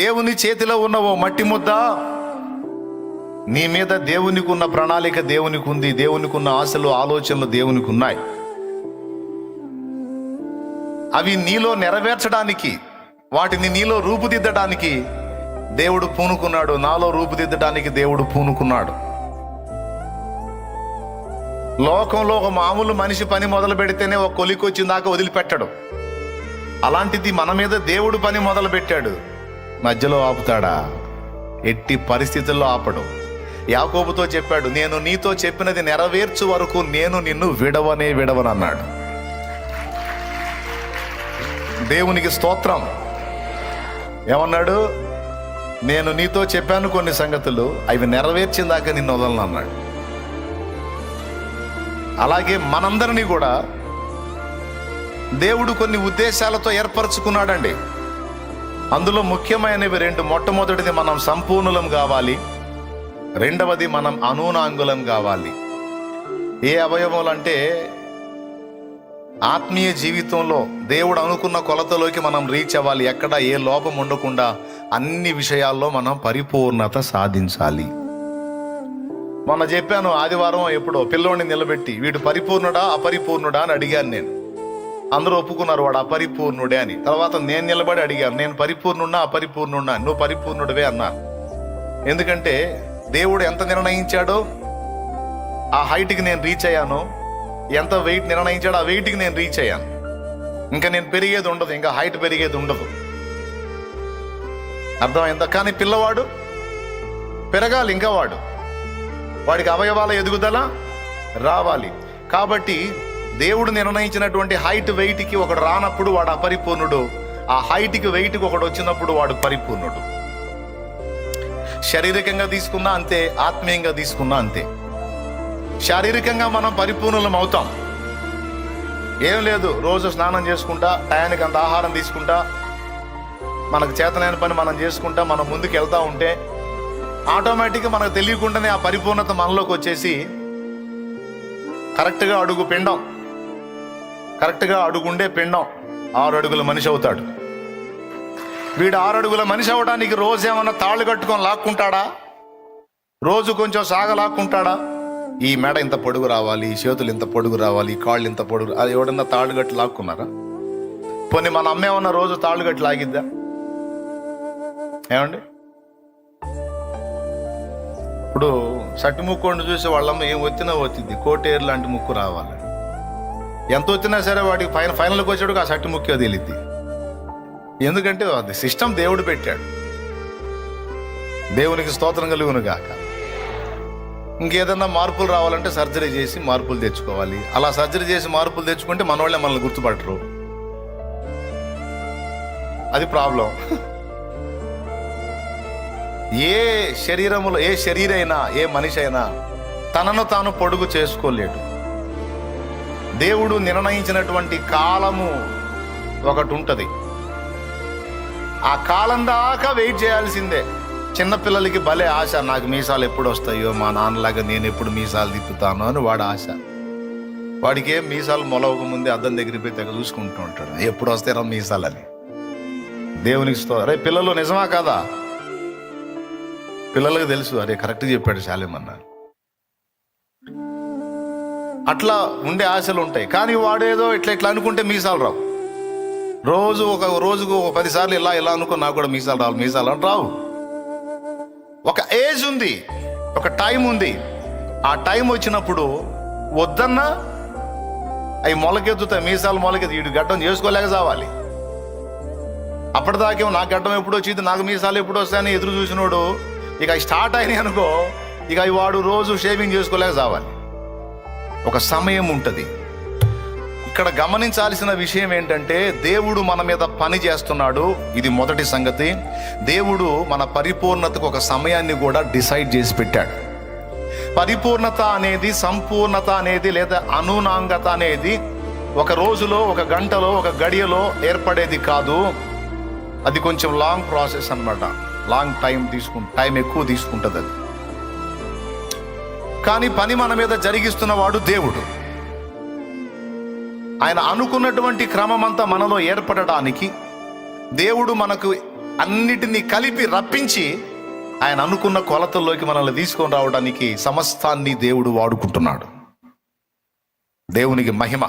దేవుని చేతిలో ఉన్న ఓ మట్టి ముద్ద నీ మీద దేవునికి ఉన్న ప్రణాళిక దేవునికి ఉంది దేవునికి ఉన్న ఆశలు ఆలోచనలు దేవునికి ఉన్నాయి అవి నీలో నెరవేర్చడానికి వాటిని నీలో రూపుదిద్దడానికి దేవుడు పూనుకున్నాడు. నాలో రూపుదిద్దడానికి దేవుడు పూనుకున్నాడు. లోకంలో ఒక మామూలు మనిషి పని మొదలు పెడితేనే ఒక కొలికి వచ్చిందాకా వదిలిపెట్టడు. అలాంటిది మన మీద దేవుడు పని మొదలు పెట్టాడు. మధ్యలో ఆపుతాడా? ఎట్టి పరిస్థితుల్లో ఆపడు. యాకోబుతో చెప్పాడు నేను నీతో చెప్పినది నెరవేర్చు వరకు నేను నిన్ను విడవనే విడవనన్నాడు దేవునికి స్తోత్రం. ఏమన్నాడు? నేను నీతో చెప్పాను కొన్ని సంగతులు అవి నెరవేర్చిన దాకా నిన్ను వదలను అన్నాడు. అలాగే మనందరినీ కూడా దేవుడు కొన్ని ఉద్దేశాలతో ఏర్పరచుకున్నాడండి. అందులో ముఖ్యమైనవి రెండు. మొట్టమొదటిది మనం సంపూర్ణులం కావాలి. రెండవది మనం అనూనాంగులం కావాలి. ఏ అవయవాలు అంటే ఆత్మీయ జీవితంలో దేవుడు అనుకున్న కొలతలోకి మనం రీచ్ అవ్వాలి. ఎక్కడ ఏ లోపం ఉండకుండా అన్ని విషయాల్లో మనం పరిపూర్ణత సాధించాలి. మొన్న చెప్పాను ఆదివారం ఎప్పుడో పిల్లోడిని నిలబెట్టి వీడు పరిపూర్ణుడా అపరిపూర్ణుడా అని అడిగాను నేను. అందరూ ఒప్పుకున్నారు వాడు అపరిపూర్ణుడే అని. తర్వాత నేను నిలబడి అడిగాను నేను పరిపూర్ణున్నా అపరిపూర్ణున్నా? నువ్వు పరిపూర్ణుడివే అన్నారు ఎందుకంటే దేవుడు ఎంత నిర్ణయించాడో ఆ హైట్కి నేను రీచ్ అయ్యాను. ఎంత వెయిట్ నిర్ణయించాడో ఆ వెయిట్కి నేను రీచ్ అయ్యాను. ఇంకా నేను పెరిగేది ఉండదు ఇంకా హైట్ పెరిగేది ఉండదు. అర్థమైందా? కానీ పిల్లవాడు పెరగాలి ఇంకా వాడు. వాడికి అవయవాల ఎదుగుదల రావాలి. కాబట్టి దేవుడు నిర్ణయించినటువంటి హైట్ వెయిట్కి ఒకడు రానప్పుడు వాడు అపరిపూర్ణుడు. ఆ హైట్కి వెయిట్కి ఒకడు వచ్చినప్పుడు వాడు పరిపూర్ణుడు. శారీరకంగా తీసుకున్నా అంతే ఆత్మీయంగా తీసుకున్నా అంతే. శారీరకంగా మనం పరిపూర్ణులం అవుతాం. ఏం లేదు రోజు స్నానం చేసుకుంటా టయానికి అంత ఆహారం తీసుకుంటా మనకు చేతనైన పని మనం చేసుకుంటా మనం ముందుకు వెళ్తూ ఉంటే ఆటోమేటిక్గా మనకు తెలియకుండానే ఆ పరిపూర్ణత మనలోకి వచ్చేసి కరెక్ట్గా అడుగు పిండం. కరెక్ట్గా అడుగుండే పిండం ఆరు అడుగుల మనిషి అవుతాడు. వీడు ఆరు అడుగుల మనిషి అవడానికి రోజు ఏమన్నా తాళ్ళు కట్టుకొని లాక్కుంటాడా? రోజు కొంచెం సాగ లాక్కుంటాడా? ఈ మెడ ఇంత పొడుగు రావాలి ఈ చేతులు ఇంత పొడుగు రావాలి ఈ కాళ్ళు ఇంత పొడుగు అది ఎవడన్నా తాళ్ళు కట్టి లాక్కున్నారా? పోనీ మన అమ్మ ఏమన్నా రోజు తాళ్ళు కట్టి లాగిద్దా? ఏమండి? ఇప్పుడు సట్టి ముక్కోండి చూసి వాళ్ళమ్మ ఏం వచ్చినా వచ్చింది కోటేరు లాంటి ముక్కు రావాలి. ఎంత వచ్చినా సరే వాడికి ఫైనల్ ఫైనల్కి వచ్చాడు ఆ సట్టి ముఖ్యో తెలియద్ది ఎందుకంటే అది సిస్టమ్ దేవుడు పెట్టాడు. దేవునికి స్తోత్రం కలుగును గాక. ఇంకేదన్నా మార్పులు రావాలంటే సర్జరీ చేసి మార్పులు తెచ్చుకోవాలి. అలా సర్జరీ చేసి మార్పులు తెచ్చుకుంటే మనోళ్ళే మనల్ని గుర్తుపట్టరు. అది ప్రాబ్లం. ఏ శరీరములో ఏ శరీరైనా ఏ మనిషి అయినా తనను తాను పొడుగు చేసుకోలేడు. దేవుడు నిర్ణయించినటువంటి కాలము ఒకటి ఉంటుంది ఆ కాలం దాకా వెయిట్ చేయాల్సిందే. చిన్నపిల్లలకి భలే ఆశ నాకు మీసాలు ఎప్పుడు వస్తాయో మా నాన్నలాగా నేను ఎప్పుడు మీసాలు తిప్పుతాను అని వాడు ఆశ. వాడికి ఏం మీసాలు మొలవక ముందే అద్దం దగ్గరికి పోయి తెగ చూసుకుంటూ ఉంటాడు. ఎప్పుడు వస్తారా అని దేవునికి sto- అరే పిల్లలు నిజమా కాదా? పిల్లలకు తెలుసు. అరే కరెక్ట్ చెప్పాడు శాలేమన్న. అట్లా ఉండే ఆశలు ఉంటాయి. కానీ వాడేదో ఇట్లా ఇట్లా అనుకుంటే మీసాలు రావు. రోజు ఒక రోజుకు ఒక పదిసార్లు ఇలా ఇలా అనుకో నాకు కూడా మీసాలు రావు మీసాలు అని రావు. ఒక ఏజ్ ఉంది ఒక టైం ఉంది. ఆ టైం వచ్చినప్పుడు వద్దన్నా అవి మొలకెత్తుతాయి మీసాలు మొలకెత్తు వీడు గడ్డం చేసుకోలేక చావాలి అప్పటిదాకేమో నాకు గడ్డం ఎప్పుడు వచ్చింది నాకు మీసాలు ఎప్పుడు వస్తాయని ఎదురు చూసినోడు ఇక అవి స్టార్ట్ అయినాయి అనుకో ఇక అవి వాడు రోజు షేవింగ్ చేసుకోలేక చావాలి ఒక సమయం ఉంటుంది. ఇక్కడ గమనించాల్సిన విషయం ఏంటంటే దేవుడు మన మీద పని చేస్తున్నాడు. ఇది మొదటి సంగతి. దేవుడు మన పరిపూర్ణతకు ఒక సమయాన్ని కూడా డిసైడ్ చేసి పెట్టాడు. పరిపూర్ణత అనేది సంపూర్ణత అనేది లేదా అనునాంగత అనేది ఒక రోజులో ఒక గంటలో ఒక గడియలో ఏర్పడేది కాదు. అది కొంచెం లాంగ్ ప్రాసెస్ అనమాట లాంగ్ టైం తీసుకు టైం ఎక్కువ తీసుకుంటుంది అది. కానీ పని మన మీద జరిగిస్తున్నవాడు దేవుడు. ఆయన అనుకున్నటువంటి క్రమమంతా మనలో ఏర్పడడానికి దేవుడు మనకు అన్నిటినీ కలిపి రప్పించి ఆయన అనుకున్న కొలతల్లోకి మనల్ని తీసుకొని రావడానికి సమస్తాన్ని దేవుడు వాడుకుంటున్నాడు. దేవునికి మహిమ.